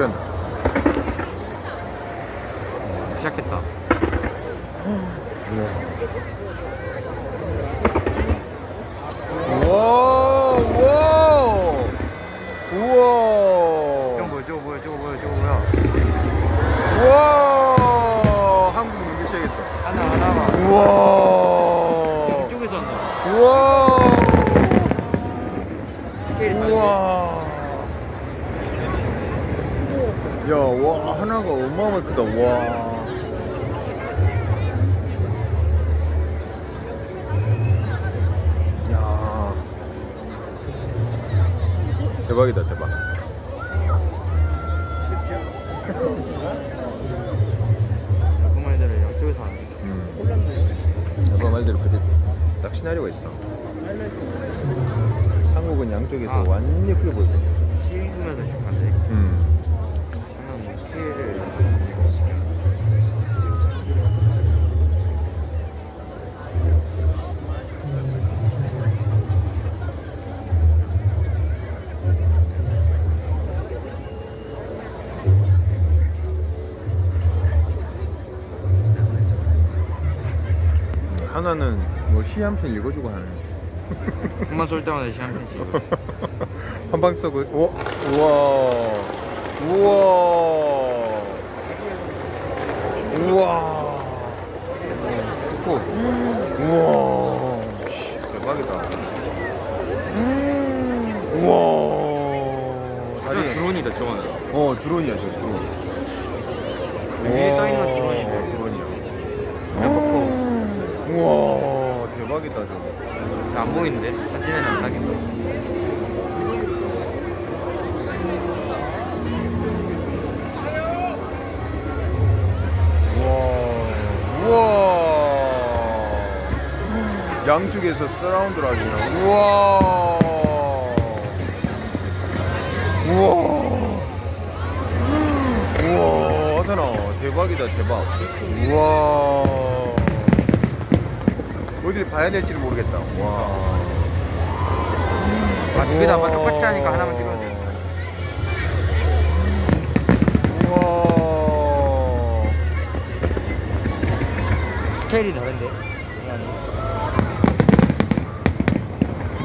취한다. 시작했다. 우와, 우와, 우와. 저거 뭐야, 저거 뭐야, 저거 뭐야, 저거 뭐야. 우와. 한국 문제 시작했어. 하나, 하나가. 우와. 이쪽에서 한다. 우와. 스케일이 다르지. 우와. 야, 와, 하나가 어마어마하게 크다. 와. 야. 대박이다, 대박. 그 말대로 양쪽에서 하는 거. 음. 아빠 말대로 그래 딱 시나리오가 있어. 한국은 양쪽에서 아. 완전히 크게 보이거든. 피해 주면서 시작한대. 음. 하나는 뭐 시한편 읽어주고 하는. 한번 쏠 때마다 시한 편씩. 한방 쏘고 오 우와. 우와. 우와. 오, 우와. 대박이다. 우와. 다리. 드론이다, 저거는. 어 드론이야 저 드론. 위에 떠 있는 드론이네. 우와. 대박이다 저거. 안 보이는데? 사진에는 안 나겠다. 우와. 우와. 양쪽에서 서라운드로 하지 우와. 우와. 우와. 하잖아 대박이다 대박. 우와 봐야 될지를 모르겠다 와. 아, 두개다 아마 똑같이 하니까 하나만 찍어도 돼. 우와. 스케일이 다른데.